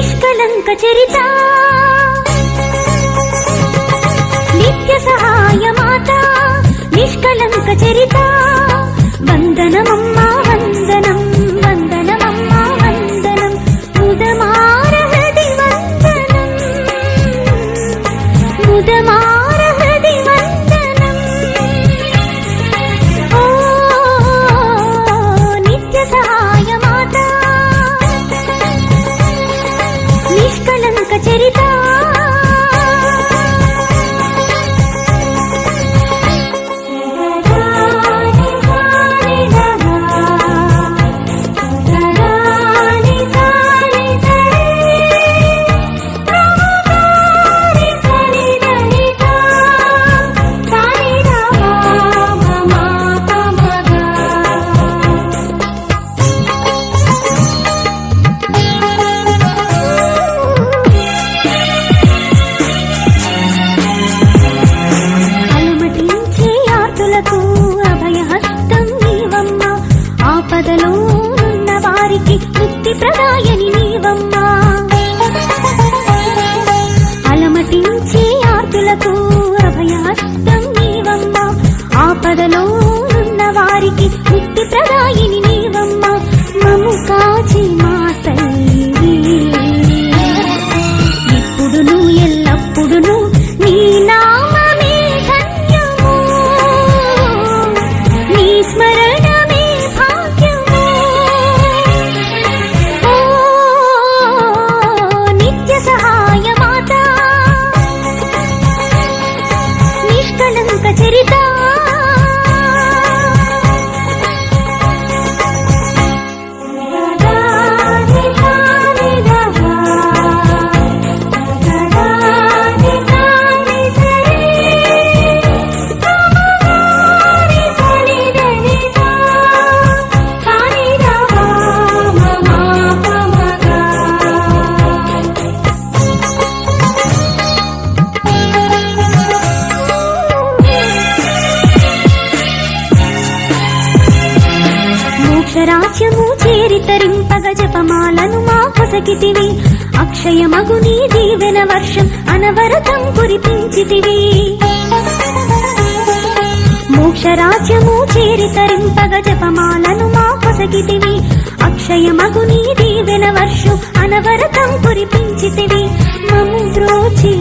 నిష్కలంక చరిత. నిత్య సహాయ మాత నిష్కలంక చరిత. అలమటించే ఆర్తులకు అభయాస్తం నీవమ్మ. ఆపదలో ఉన్న వారికి ముక్తి ప్రదాయిని అక్షరాస్యము మోక్షరాజ్యము చేరితరింపగ జపమాలను మా పొసకితివి అక్షయమగు నీ దీవెన వర్షం అనవరతం కురిపించితివి. మోక్షరాజ్యము చేరితరింపగ జపమాలను మా కొసగితివి అక్షయమగు నీ దీవెన వర్షం అనవరతం కురిపించితివి. మము ద్రోచి